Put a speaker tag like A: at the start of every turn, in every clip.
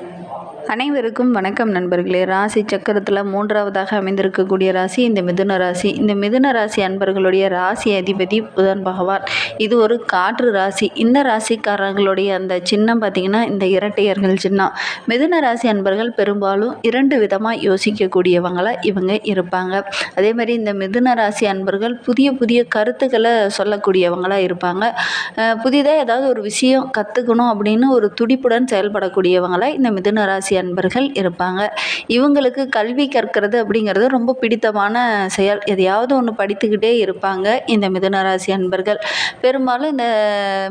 A: Mm-hmm. அனைவருக்கும் வணக்கம் நண்பர்களே. ராசி சக்கரத்தில் மூன்றாவதாக அமைந்திருக்கக்கூடிய ராசி இந்த மிதுன ராசி. இந்த மிதுன ராசி அன்பர்களுடைய ராசி அதிபதி புதன் பகவான். இது ஒரு காற்று ராசி. இந்த ராசிக்காரர்களுடைய அந்த சின்னம் பார்த்திங்கன்னா இந்த இரட்டையர்கள் சின்னம். மிதுன ராசி அன்பர்கள் பெரும்பாலும் இரண்டு விதமாக யோசிக்கக்கூடியவங்களாக இவங்க இருப்பாங்க. அதே மாதிரி இந்த மிதுன ராசி அன்பர்கள் புதிய புதிய கருத்துக்களை சொல்லக்கூடியவங்களாக இருப்பாங்க. புதிதாக ஏதாவது ஒரு விஷயம் கற்றுக்கணும் அப்படின்னு ஒரு துடிப்புடன் செயல்படக்கூடியவங்களாக இந்த மிதுன ராசி அன்பர்கள் இருப்பாங்க. இவங்களுக்கு கல்வி கற்கிறது அப்படிங்கிறது ரொம்ப பிடித்தமான செயல். எதையாவது ஒன்று படித்துக்கிட்டே இருப்பாங்க இந்த மிதுன ராசி அன்பர்கள். பெரும்பாலும் இந்த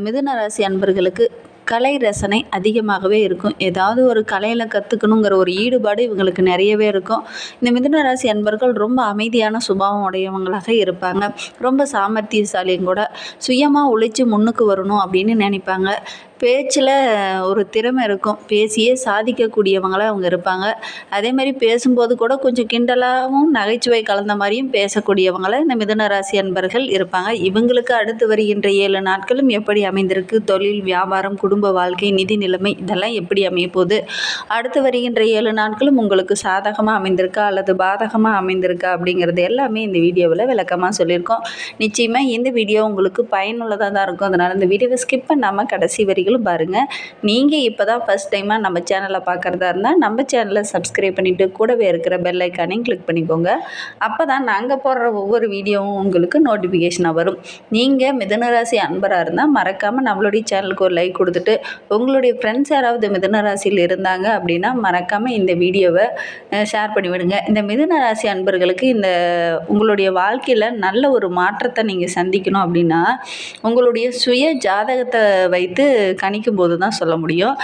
A: மிதுன ராசி அன்பர்களுக்கு கலை ரசனை அதிகமாகவே இருக்கும். ஏதாவது ஒரு கலையில் கற்றுக்கணுங்கிற ஒரு ஈடுபாடு இவங்களுக்கு நிறையவே இருக்கும். இந்த மிதுன ராசி அன்பர்கள் ரொம்ப அமைதியான சுபாவம் உடையவங்களாக இருப்பாங்க. ரொம்ப சாமர்த்தியசாலியும் கூட. சுயமாக உழைச்சி முன்னுக்கு வரணும் அப்படின்னு நினைப்பாங்க. பேச்சில் ஒரு திறமை இருக்கும். பேசியே சாதிக்கக்கூடியவங்களாக அவங்க இருப்பாங்க. அதே மாதிரி பேசும்போது கூட கொஞ்சம் கிண்டலாகவும் நகைச்சுவை கலந்த மாதிரியும் பேசக்கூடியவங்களை இந்த மிதுன ராசி அன்பர்கள் இருப்பாங்க. இவங்களுக்கு அடுத்து வருகின்ற ஏழு நாட்களும் எப்படி அமைந்திருக்கு? தொழில் வியாபாரம் குடும்ப வாழ்க்கை நிதி நிலைமை இதெல்லாம் எப்படி அமையப்போகுது அடுத்து வருகின்ற ஏழு நாட்களும் உங்களுக்கு சாதகமாக அமைந்திருக்கா? அல்லது பாதகமாக அமைந்திருக்கா? அப்படிங்கிறது எல்லாமே இந்த வீடியோவில் விளக்கமாக சொல்லியிருக்கோம். நிச்சயமாக இந்த வீடியோ உங்களுக்கு பயனுள்ளதாக தான் இருக்கும். அதனால் இந்த வீடியோவை ஸ்கிப் பண்ணாமல் கடைசி வரைக்கும் வீடியோக்களும் பாருங்கள் நீங்கள் இப்போ தான் ஃபஸ்ட் டைமாக நம்ம சேனலை பார்க்குறதா இருந்தால் நம்ம சேனலை சப்ஸ்கிரைப் பண்ணிவிட்டு கூடவே இருக்கிற பெல் ஐக்கானையும் கிளிக் பண்ணிக்கோங்க. அப்போ தான் நாங்கள் போடுற ஒவ்வொரு வீடியோவும் உங்களுக்கு நோட்டிஃபிகேஷனாக வரும். நீங்கள் மிதனராசி அன்பராக இருந்தால் மறக்காமல் நம்மளுடைய சேனலுக்கு ஒரு லைக் கொடுத்துட்டு உங்களுடைய ஃப்ரெண்ட்ஸ் யாராவது மிதனராசியில் இருந்தாங்க அப்படின்னா மறக்காமல் இந்த வீடியோவை ஷேர் பண்ணிவிடுங்க இந்த மிதுன ராசி அன்பர்களுக்கு இந்த உங்களுடைய வாழ்க்கையில் நல்ல ஒரு மாற்றத்தை நீங்கள் சந்திக்கணும் அப்படின்னா உங்களுடைய சுய ஜாதகத்தை வைத்து கணிக்கும் போது தான் சொல்ல முடியும்.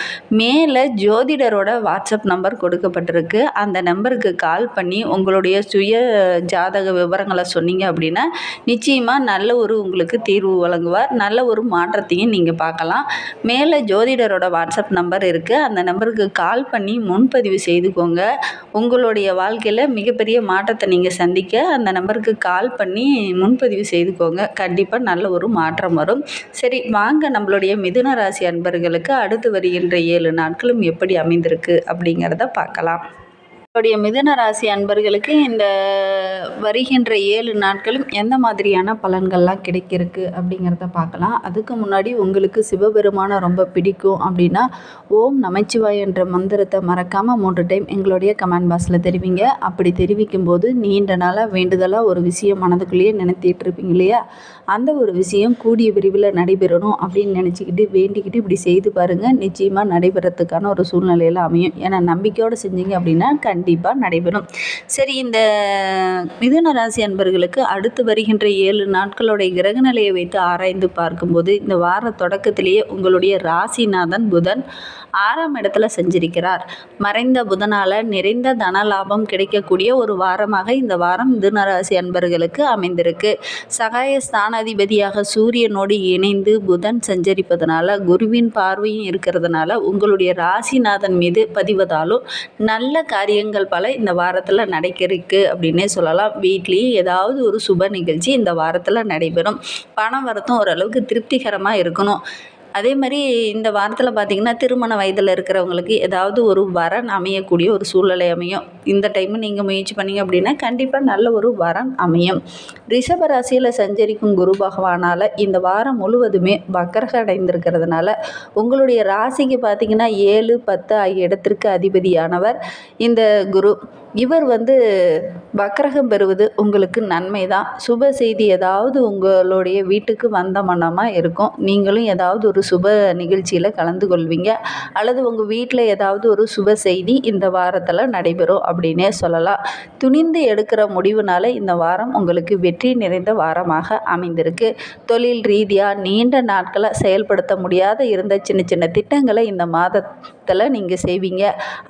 A: மேலே ஜோதிடரோட வாட்ஸ்அப் நம்பர் கொடுக்கப்பட்டிருக்கு. அந்த நம்பருக்கு கால் பண்ணி உங்களுடைய சுய ஜாதக விவரங்களை சொன்னீங்க அப்படின்னா நிச்சயமாக நல்ல ஒரு உங்களுக்கு தீர்வு வழங்குவார். நல்ல ஒரு மாற்றத்தையும் நீங்கள் பார்க்கலாம். மேலே ஜோதிடரோட வாட்ஸ்அப் நம்பர் இருக்குது அந்த நம்பருக்கு கால் பண்ணி முன்பதிவு செய்துக்கோங்க. உங்களுடைய வாழ்க்கையில் மிகப்பெரிய மாற்றத்தை நீங்கள் சந்திக்க அந்த நம்பருக்கு கால் பண்ணி முன்பதிவு செய்துக்கோங்க. கண்டிப்பாக நல்ல ஒரு மாற்றம் வரும். சரி வாங்க நம்மளுடைய மிதுன ராசி ராசி அன்பர்களுக்கு அடுத்து வருகின்ற ஏழு நாட்களும் எப்படி அமைந்திருக்கு அப்படிங்கிறத பார்க்கலாம். உங்களுடைய மிதுன ராசி அன்பர்களுக்கு இந்த வருகின்ற ஏழு நாட்களும் எந்த மாதிரியான பலன்கள்லாம் கிடைக்கிருக்கு அப்படிங்கிறத பார்க்கலாம். அதுக்கு முன்னாடி உங்களுக்கு சிவபெருமானை ரொம்ப பிடிக்கும் அப்படின்னா ஓம் நமச்சிவாய் என்ற மந்திரத்தை மறக்காமல் மூன்று டைம் எங்களுடைய கமெண்ட் பாக்ஸில் தெரிவிங்க. அப்படி தெரிவிக்கும் போது நீண்ட நாளாக வேண்டுதலாக ஒரு விஷயம் மனதுக்குள்ளேயே நினைத்திட்டு இருப்பீங்க இல்லையா? அந்த ஒரு விஷயம் கூடிய விரிவில் நடைபெறணும் அப்படின்னு நினச்சிக்கிட்டு வேண்டிக்கிட்டு இப்படி செய்து பாருங்கள் நிச்சயமாக நடைபெறத்துக்கான ஒரு சூழ்நிலையில் அமையும். ஏன்னா நம்பிக்கையோடு செஞ்சீங்க அப்படின்னா கண் கண்டிப்பாக நடைபெறும். சரி இந்த மிதுன ராசி அன்பர்களுக்கு அடுத்து வருகின்ற ஏழு நாட்களுடைய கிரகநிலையை வைத்து ஆராய்ந்து பார்க்கும்போது இந்த வார தொடக்கத்திலேயே உங்களுடைய ராசிநாதன் புதன் ஆறாம் இடத்துல செஞ்சிருக்கிறார். மறைந்த புதனால் நிறைந்த தன லாபம் கிடைக்கக்கூடிய ஒரு வாரமாக இந்த வாரம் மிதுனராசி அன்பர்களுக்கு அமைந்திருக்கு. சகாய ஸ்தானாதிபதியாக சூரியனோடு இணைந்து புதன் சஞ்சரிப்பதனால குருவின் பார்வையும் இருக்கிறதுனால உங்களுடைய ராசிநாதன் மீது பதிவதாலும் நல்ல காரியங்கள் பல இந்த வாரத்தில் நடக்கிறதுக்கு அப்படின்னே சொல்லலாம். வீட்லேயும் ஏதாவது ஒரு சுப நிகழ்ச்சி இந்த வாரத்தில் நடைபெறும். பணம் வரத்தும் ஓரளவுக்கு திருப்திகரமாக இருக்கணும். அதே மாதிரி இந்த வாரத்தில் பார்த்திங்கன்னா திருமண வயதில் இருக்கிறவங்களுக்கு ஏதாவது ஒரு வரன் அமையக்கூடிய ஒரு சூழ்நிலை அமையும். இந்த டைமு நீங்கள் முயற்சி பண்ணிங்க அப்படின்னா கண்டிப்பாக நல்ல ஒரு வரன் அமையும். ரிஷப ராசியில் சஞ்சரிக்கும் குரு பகவானால் இந்த வாரம் முழுவதுமே வக்கரக அடைந்திருக்கிறதுனால உங்களுடைய ராசிக்கு பார்த்திங்கன்னா ஏழு பத்து ஆகிய இடத்திற்கு அதிபதியானவர் இந்த குரு. இவர் வந்து வக்கரகம் பெறுவது உங்களுக்கு நன்மை தான் சுப செய்தி ஏதாவது உங்களுடைய வீட்டுக்கு வந்த மனமாக இருக்கும். நீங்களும் ஏதாவது ஒரு சுப நிகழ்ச்சியில் கலந்து கொள்வீங்க. அல்லது உங்கள் வீட்டில் ஏதாவது ஒரு சுப செய்தி இந்த வாரத்தில் நடைபெறும் அப்படின்னே சொல்லலாம். துணிந்து எடுக்கிற முடிவுனால இந்த வாரம் உங்களுக்கு வெற்றி நிறைந்த வாரமாக அமைந்திருக்கு. தொழில் ரீதியாக நீண்ட நாட்களை செயல்படுத்த முடியாத இருந்த சின்ன சின்ன திட்டங்களை இந்த வாரத்தில் நீங்கள் செய்வீங்க.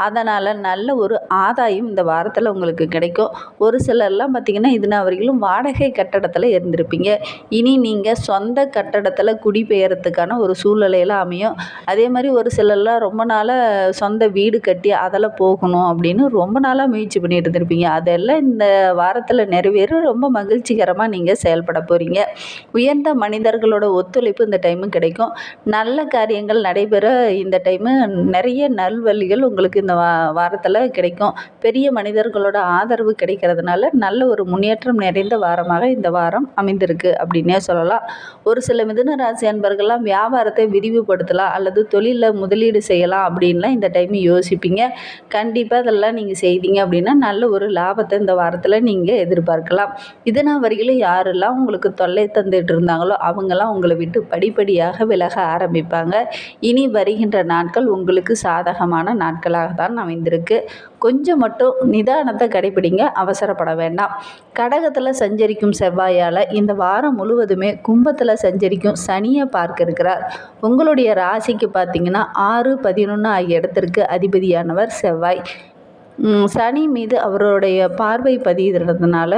A: அதனால் நல்ல ஒரு ஆதாயம் இந்த வாரத்தில் உங்களுக்கு கிடைக்கும். ஒரு சிலர்லாம் பார்த்திங்கன்னா இது நான் வரைக்கும் வாடகை கட்டடத்தில் இருந்திருப்பீங்க. இனி நீங்கள் சொந்த கட்டடத்தில் குடிபெயர்றதுக்கான ஒரு சூழ்நிலையெல்லாம் அமையும். அதே மாதிரி ஒரு சிலர்லாம் ரொம்ப நாளாக சொந்த வீடு கட்டி அதில் போகணும் அப்படின்னு ரொம்ப நாளாக முயற்சி பண்ணிட்டு இருந்திருப்பீங்க. அதெல்லாம் இந்த வாரத்தில் நிறைவேறும் ரொம்ப மகிழ்ச்சிகரமாக நீங்கள் செயல்பட போகிறீங்க உயர்ந்த மனிதர்களோட ஒத்துழைப்பு இந்த டைமு கிடைக்கும். நல்ல காரியங்கள் நடைபெற இந்த டைமு நிறைய நிறைய நல்வழிகள் உங்களுக்கு இந்த வா வாரத்தில் கிடைக்கும். பெரிய மனிதர்களோட ஆதரவு கிடைக்கிறதுனால நல்ல ஒரு முன்னேற்றம் நிறைந்த வாரமாக இந்த வாரம் அமைந்திருக்கு அப்படின்னே சொல்லலாம். ஒரு சில மிதுன ராசி அன்பர்கள்லாம் வியாபாரத்தை விரிவுபடுத்தலாம் அல்லது தொழிலில் முதலீடு செய்யலாம் அப்படின்லாம் இந்த டைம் யோசிப்பீங்க. கண்டிப்பாக அதெல்லாம் நீங்கள் செய்தீங்க அப்படின்னா நல்ல ஒரு லாபத்தை இந்த வாரத்தில் நீங்கள் எதிர்பார்க்கலாம். இதனா வரையிலும் யாரெல்லாம் உங்களுக்கு தொல்லை தந்துட்டு இருந்தாங்களோ அவங்கெல்லாம் உங்களை விட்டு படிப்படியாக விலக ஆரம்பிப்பாங்க. இனி வருகின்ற நாட்கள் உங்களுக்கு சாதகமான நாட்களாக தான் அமைந்திருக்கு. கொஞ்சம் மட்டும் நிதானத்தை கடைபிடிங்க அவசரப்பட வேண்டாம். கடகத்தில் சஞ்சரிக்கும் செவ்வாயால் இந்த வாரம் முழுவதுமே கும்பத்தில் சஞ்சரிக்கும் சனியை பார்க்க இருக்கிறார் உங்களுடைய ராசிக்கு பார்த்தீங்கன்னா ஆறு பதினொன்று ஆகிய இடத்திற்கு அதிபதியானவர் செவ்வாய். சனி மீது அவருடைய பார்வை பதிகிறதுனால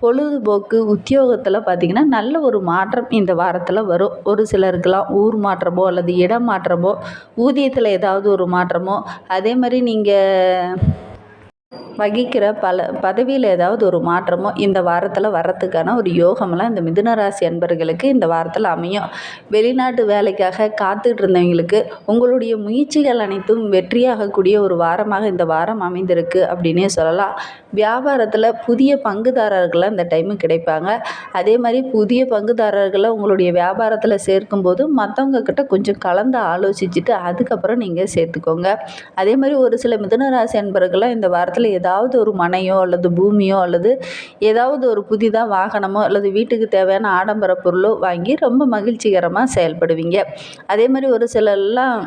A: பொழுதுபோக்கு உத்தியோகத்தில் பார்த்திங்கன்னா நல்ல ஒரு மாற்றம் இந்த வாரத்தில் வரும். ஒரு சிலருக்கெல்லாம் ஊர் மாற்றமோ அல்லது இடம் மாற்றமோ ஊதியத்தில் ஏதாவது ஒரு மாற்றமோ அதே மாதிரி நீங்கள் வகிக்கிற பல பதவியில் ஏதாவது ஒரு மாற்றமோ இந்த வாரத்தில் வர்றதுக்கான ஒரு யோகமெல்லாம் இந்த மிதுனராசி அன்பர்களுக்கு இந்த வாரத்தில் அமையும். வெளிநாட்டு வேலைக்காக காத்துட்டு இருந்தவங்களுக்கு உங்களுடைய முயற்சிகள் அனைத்தும் வெற்றியாகக்கூடிய ஒரு வாரமாக இந்த வாரம் அமைந்திருக்கு அப்படின்னே சொல்லலாம். வியாபாரத்தில் புதிய பங்குதாரர்களாக இந்த டைமு கிடைப்பாங்க. அதே மாதிரி புதிய பங்குதாரர்களை உங்களுடைய வியாபாரத்தில் சேர்க்கும்போது மற்றவங்க கிட்ட கொஞ்சம் கலந்து ஆலோசிச்சுட்டு அதுக்கப்புறம் நீங்கள் சேர்த்துக்கோங்க. அதே மாதிரி ஒரு சில மிதுனராசி அன்பர்களாக இந்த வாரத்தில் ஏதாவது ஒரு மனையோ அல்லது பூமியோ அல்லது ஏதாவது ஒரு புதிதாக வாகனமோ அல்லது வீட்டுக்கு தேவையான ஆடம்பர பொருளோ வாங்கி ரொம்ப மகிழ்ச்சிகரமாக செயல்படுவீங்க. அதே மாதிரி ஒரு சிலர்லாம்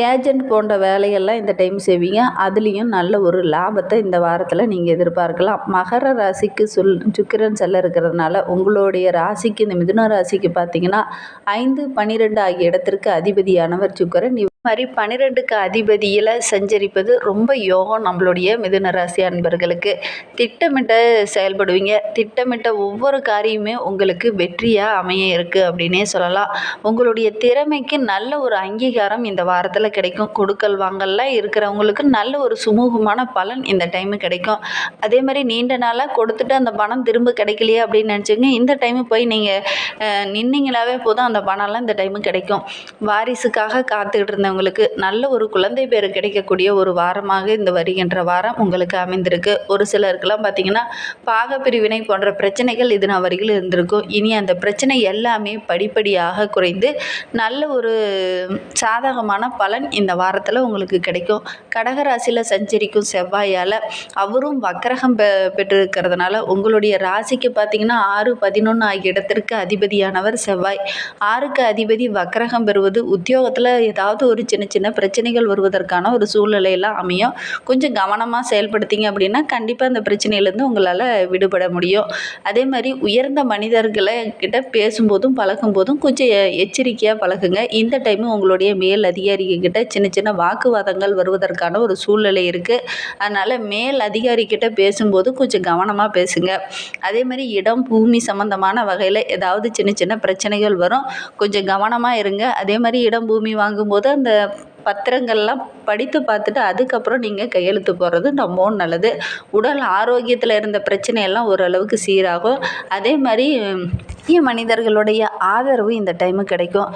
A: ஏஜென்ட் போன்ற வேலையெல்லாம் இந்த டைம் செய்வீங்க. அதுலேயும் நல்ல ஒரு லாபத்தை இந்த வாரத்தில் நீங்கள் எதிர்பார்க்கலாம். மகர ராசிக்கு சொல் சுக்கிரன் செல்ல இருக்கிறதுனால உங்களுடைய ராசிக்கு இந்த மிதுன ராசிக்கு பார்த்தீங்கன்னா ஐந்து பன்னிரெண்டு ஆகிய இடத்திற்கு அதிபதியானவர் சுக்கிரன். மாதிரி பன்னிரெண்டுக்கு அதிபதியில் சஞ்சரிப்பது ரொம்ப யோகம் நம்மளுடைய மிதுன ராசி அன்பர்களுக்கு. திட்டமிட்ட செயல்படுவீங்க. திட்டமிட்ட ஒவ்வொரு காரியமே உங்களுக்கு வெற்றியாக அமைய இருக்குது அப்படின்னே சொல்லலாம். உங்களுடைய திறமைக்கு நல்ல ஒரு அங்கீகாரம் இந்த வாரத்தில் கிடைக்கும். கொடுக்கல் வாங்கல்ல இருக்கிறவங்களுக்கு நல்ல ஒரு சுமூகமான பலன் இந்த டைமு கிடைக்கும். அதே மாதிரி நீண்ட நாளாக கொடுத்துட்டு அந்த பணம் திரும்ப கிடைக்கலையே அப்படின்னு நினச்சிங்க. இந்த டைமு போய் நீங்கள் நின்னீங்களாவே போதும். அந்த பணம்லாம் இந்த டைமு கிடைக்கும். வாரிசுக்காக காத்துக்கிட்டு இருந்தவங்களுக்கு நல்ல ஒரு குழந்தை பேர் கிடைக்கக்கூடிய ஒரு வாரமாக இந்த வருகின்ற வாரம் உங்களுக்கு அமைந்திருக்கு. ஒரு சிலருக்கெல்லாம் பார்த்தீங்கன்னா பாகப்பிரிவினை போன்ற பிரச்சனைகள் இது நான் வரையில் இருந்திருக்கும். இனி அந்த பிரச்சனை எல்லாமே படிப்படியாக குறைந்து நல்ல ஒரு சாதகமான பலன் இந்த வாரத்தில் உங்களுக்கு கிடைக்கும். கடகராசியில் சஞ்சரிக்கும் செவ்வாயால் அவரும் வக்கரகம் பெ பெற்றிருக்கிறதுனால உங்களுடைய ராசிக்கு பார்த்தீங்கன்னா ஆறு பதினொன்று ஆகிய இடத்திற்கு அதிபதியானவர் செவ்வாய். ஆறுக்கு அதிபதி வக்கரகம் பெறுவது உத்தியோகத்தில் ஏதாவது ஒரு சின்ன சின்ன பிரச்சனைகள் வருவதற்கான ஒரு சூழ்நிலையெல்லாம் அமையும். கொஞ்சம் கவனமாக செயல்படுத்திங்க அப்படின்னா கண்டிப்பாக அந்த பிரச்சனையிலேருந்து உங்களால் விடுபட முடியும். அதே மாதிரி உயர்ந்த மனிதர்களை கிட்ட பேசும்போதும் பழகும்போதும் கொஞ்சம் எச்சரிக்கையாக பழகுங்க. இந்த டைமு உங்களுடைய மேல் அதிகாரிகிட்ட சின்ன சின்ன வாக்குவாதங்கள் வருவதற்கான ஒரு சூழ்நிலை இருக்குது அதனால் மேல் அதிகாரிக்கிட்ட பேசும்போது கொஞ்சம் கவனமாக பேசுங்க. அதே மாதிரி இடம் பூமி சம்மந்தமான வகையில் ஏதாவது சின்ன சின்ன பிரச்சனைகள் வரும். கொஞ்சம் கவனமாக இருங்க. அதே மாதிரி இடம் பூமி வாங்கும்போது அந்த அந்த பத்திரங்கள்லாம் படித்து பார்த்துட்டு அதுக்கப்புறம் நீங்கள் கையெழுத்து போடுறது ரொம்பவும் நல்லது. உடல் ஆரோக்கியத்தில் இருந்த பிரச்சனையெல்லாம் ஓரளவுக்கு சீராகும். அதே மாதிரி முக்கிய மனிதர்களுடைய ஆதரவு இந்த டைமு கிடைக்கும்.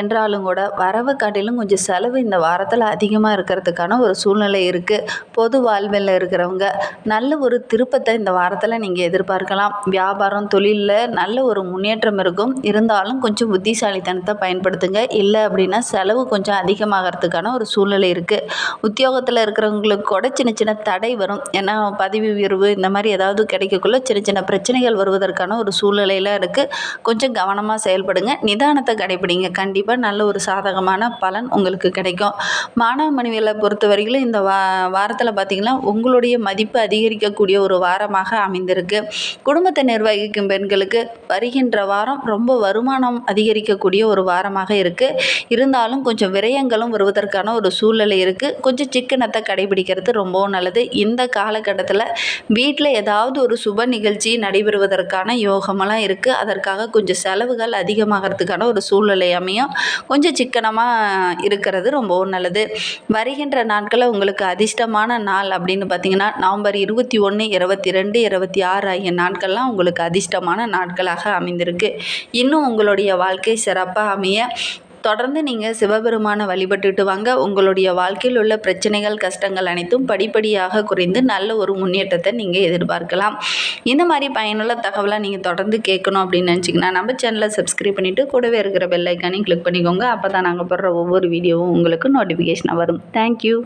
A: என்றாலும் கூட வரவு காட்டிலும் கொஞ்சம் செலவு இந்த வாரத்தில் அதிகமாக இருக்கிறதுக்கான ஒரு சூழ்நிலை இருக்குது பொது வாழ்வில் இருக்கிறவங்க நல்ல ஒரு திருப்பத்தை இந்த வாரத்தில் நீங்கள் எதிர்பார்க்கலாம். வியாபாரம் தொழிலில் நல்ல ஒரு முன்னேற்றம் இருக்கும். இருந்தாலும் கொஞ்சம் புத்திசாலித்தனத்தை பயன்படுத்துங்க. இல்லை அப்படின்னா செலவு கொஞ்சம் பண்ணுறதுக்கான ஒரு சூழ்நிலை இருக்குது உத்தியோகத்தில் இருக்கிறவங்களுக்கு கூட சின்ன சின்ன தடை வரும். ஏன்னா பதவி உயர்வு இந்த மாதிரி ஏதாவது கிடைக்கக்குள்ள சின்ன சின்ன பிரச்சனைகள் வருவதற்கான ஒரு சூழ்நிலையில் இருக்குது கொஞ்சம் கவனமாக செயல்படுங்க. நிதானத்தை கடைபிடிங்க. கண்டிப்பாக நல்ல ஒரு சாதகமான பலன் உங்களுக்கு கிடைக்கும். மாணவ மனைவியில் பொறுத்த வரையிலும் இந்த வா வாரத்தில் பார்த்திங்கன்னா உங்களுடைய மதிப்பு அதிகரிக்கக்கூடிய ஒரு வாரமாக அமைந்திருக்கு. குடும்பத்தை நிர்வகிக்கும் பெண்களுக்கு வருகின்ற வாரம் ரொம்ப வருமானம் அதிகரிக்கக்கூடிய ஒரு வாரமாக இருக்குது இருந்தாலும் கொஞ்சம் விரயங்களும் வருவதற்கு வருவதற்கான ஒரு சூழ்நிலை இருக்குது கொஞ்சம் சிக்கனத்தை கடைபிடிக்கிறது ரொம்பவும் நல்லது. இந்த காலகட்டத்தில் வீட்டில் ஏதாவது ஒரு சுப நிகழ்ச்சி நடைபெறுவதற்கான யோகமெல்லாம் இருக்குது அதற்காக கொஞ்சம் செலவுகள் அதிகமாகிறதுக்கான ஒரு சூழ்நிலை அமையும். கொஞ்சம் சிக்கனமாக இருக்கிறது ரொம்பவும் நல்லது. வருகின்ற நாட்களில் உங்களுக்கு அதிர்ஷ்டமான நாள் அப்படின்னு பார்த்தீங்கன்னா நவம்பர் இருபத்தி ஒன்று இருபத்தி ரெண்டு இருபத்தி ஆறு ஆகிய நாட்கள்லாம் உங்களுக்கு அதிர்ஷ்டமான நாட்களாக அமைந்திருக்கு. இன்னும் உங்களுடைய வாழ்க்கை சிறப்பாக அமைய தொடர்ந்து நீங்கள் சிவபெருமானை வழிபட்டுட்டு வாங்க. உங்களுடைய வாழ்க்கையில் உள்ள பிரச்சனைகள் கஷ்டங்கள் அனைத்தும் படிப்படியாக குறைந்து நல்ல ஒரு முன்னேற்றத்தை நீங்கள் எதிர்பார்க்கலாம். இந்த மாதிரி பயனுள்ள தகவலை நீங்கள் தொடர்ந்து கேட்கணும் அப்படின்னு நினச்சிங்கன்னா நம்ம சேனலை சப்ஸ்கிரைப் பண்ணிவிட்டு கூடவே இருக்கிற பெல்லைக்கானையும் கிளிக் பண்ணிக்கோங்க. அப்போ தான் நாங்கள் போடுற ஒவ்வொரு வீடியோவும் உங்களுக்கு நோட்டிஃபிகேஷனாக வரும். தேங்க்யூ